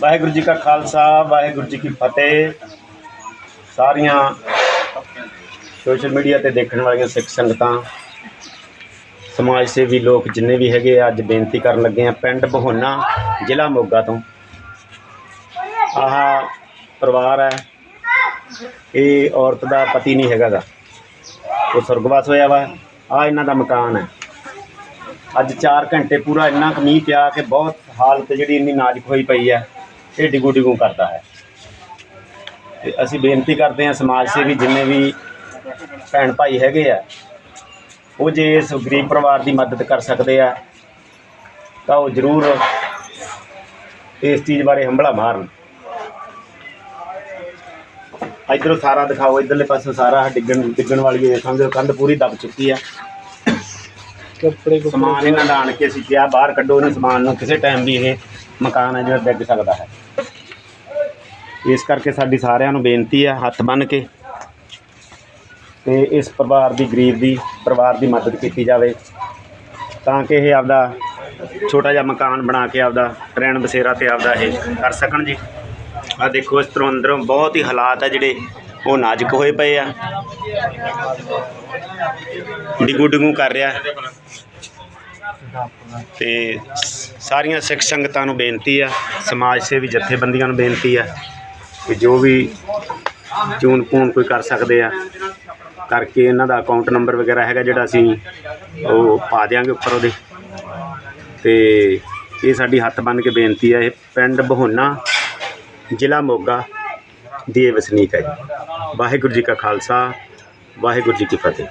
ਵਾਹਿਗੁਰੂ ਜੀ ਕਾ ਖਾਲਸਾ ਵਾਹਿਗੁਰੂ ਜੀ ਕੀ ਫਤਿਹ। ਸਾਰੀਆਂ social media ਤੇ ਦੇਖਣ ਵਾਲੀਆਂ ਸਿੱਖ ਸੰਗਤਾਂ ਸਮਾਜ ਸੇਵੀ ਲੋਕ ਜਿੰਨੇ ਵੀ ਹੈਗੇ ਆ, ਅੱਜ ਬੇਨਤੀ ਕਰਨ ਲੱਗੇ ਆ ਪਿੰਡ ਬਹੋਨਾ ਜ਼ਿਲ੍ਹਾ ਮੋਗਾ ਤੋਂ। ਆਹ ਪਰਿਵਾਰ ਹੈ ਇਹ ਔਰਤ ਦਾ ਪਤੀ ਨਹੀਂ ਹੈਗਾ ਗਾ। ਉਹ ਸੁਰਗਵਾਸ ਹੋਇਆ ਵਾ। ਆ ਇਹਨਾਂ ਦਾ ਮਕਾਨ ਹੈ। ਅੱਜ 4 ਘੰਟੇ ਪੂਰਾ ਇੰਨਾ ਕੁ ਮੀਂਹ ਪਿਆ ਕਿ ਬਹੁਤ ਹਾਲਤ ਜਿਹੜੀ ਇੰਨੀ ਨਾਜ਼ੁਕ ਹੋਈ ਪਈ ਹੈ, ਇਹ ਡਿਗੂ ਡਿਗੂ ਕਰਦਾ ਹੈ। ਤੇ ਅਸੀਂ ਬੇਨਤੀ ਕਰਦੇ ਹਾਂ ਸਮਾਜ ਸੇਵੀ ਜਿੰਨੇ ਵੀ ਭੈਣ ਭਾਈ ਹੈਗੇ ਆ, ਉਹ ਜੇ ਇਸ ਗਰੀਬ ਪਰਿਵਾਰ ਦੀ ਮਦਦ ਕਰ ਸਕਦੇ ਆ, ਤਾਂ ਉਹ ਜ਼ਰੂਰ ਇਸ ਚੀਜ਼ ਬਾਰੇ ਹੰਭਲਾ ਮਾਰਨ। ਇਧਰੋਂ ਸਾਰਾ ਦਿਖਾਓ, ਇਧਰਲੇ ਪਾਸੇ ਸਾਰਾ ਡਿੱਗਣ ਡਿੱਗਣ ਵਾਲੀ ਹੈ ਸਮਝੋ, ਕੰਧ ਪੂਰੀ ਦੱਬ ਚੁੱਕੀ ਆ। ਕੱਪੜੇ ਸਮਾਨ ਇਹਨਾਂ ਦਾ ਆਣ ਕੇ ਅਸੀਂ ਕਿਹਾ ਬਾਹਰ ਕੱਢੋ ਇਹਨਾਂ ਸਮਾਨ ਨੂੰ ਕਿਸੇ ਟਾਈਮ ਵੀ ਇਹ ਮਕਾਨ ਹੈ ਜਿਹੜਾ ਡਿੱਗ ਸਕਦਾ ਹੈ। ਇਸ ਕਰਕੇ ਸਾਡੀ ਸਾਰਿਆਂ ਨੂੰ ਬੇਨਤੀ ਹੈ ਹੱਥ ਬੰਨ੍ਹ ਕੇ ਤੇ ਇਸ ਪਰਿਵਾਰ ਦੀ ਗਰੀਬ ਦੀ ਪਰਿਵਾਰ ਦੀ ਮਦਦ ਕੀਤੀ ਜਾਵੇ ਤਾਂ ਕਿ ਇਹ ਆਪਦਾ ਛੋਟਾ ਜਿਹਾ ਮਕਾਨ ਬਣਾ ਕੇ ਆਪਦਾ ਰਹਿਣ ਬਸੇਰਾ ਤੇ ਆਪਦਾ ਇਹ ਕਰ ਸਕਣ ਜੀ। ਆ ਦੇਖੋ ਇਸ ਤਰ੍ਹਾਂ ਅੰਦਰੋਂ ਬਹੁਤ ਹੀ ਹਾਲਾਤ ਆ ਜਿਹੜੇ ਉਹ ਨਾਜ਼ੁਕ ਹੋਏ ਪਏ ਆ। ਡਿਗੂ ਡਿਗੂ ਕਰ ਰਿਹਾ। ਤੇ ਸਾਰੀਆਂ ਸਿੱਖ ਸੰਗਤਾਂ ਨੂੰ ਬੇਨਤੀ ਆ, ਸਮਾਜ ਸੇਵੀ ਜਥੇਬੰਦੀਆਂ ਨੂੰ ਬੇਨਤੀ ਆ ਕਿ ਜੋ ਵੀ ਚੂਨ ਪੂਨ ਕੋਈ ਕਰ ਸਕਦੇ ਆ, ਕਰਕੇ ਇਹਨਾਂ ਦਾ ਅਕਾਊਂਟ ਨੰਬਰ ਵਗੈਰਾ ਹੈਗਾ ਜਿਹੜਾ ਅਸੀਂ ਉਹ ਪਾ ਦਿਆਂਗੇ ਉੱਪਰ ਉਹਦੇ। ਤੇ ਇਹ ਸਾਡੀ ਹੱਥ ਬੰਨ ਕੇ ਬੇਨਤੀ ਆ, ਇਹ ਪਿੰਡ ਬਹੋਨਾ, ਜ਼ਿਲ੍ਹਾ ਮੋਗਾ ਦੀ ਇਹ ਵਸਨੀਕ ਹੈ ਜੀ। ਵਾਹਿਗੁਰੂ ਜੀ ਕਾ ਖਾਲਸਾ ਵਾਹਿਗੁਰੂ ਜੀ ਕੀ ਫਤਿਹ।